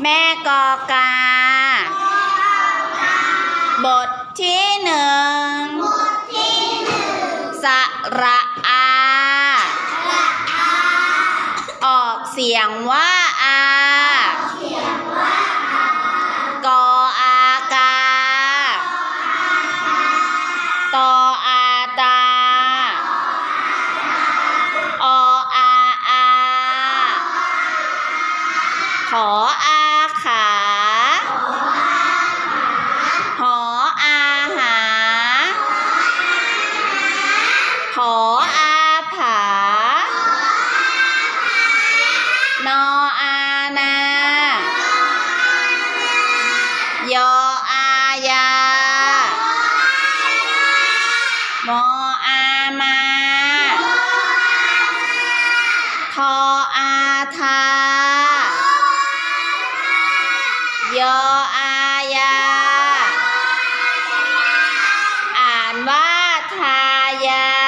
แม่กอกา บทที่หนึ่งสระอา ออกเสียงว่าอากออากาตออาตา ออาอาขออา ขาหออาหาขออาผานออานา ยออายามออามาทออาทา ยออายา อ่านว่าทายา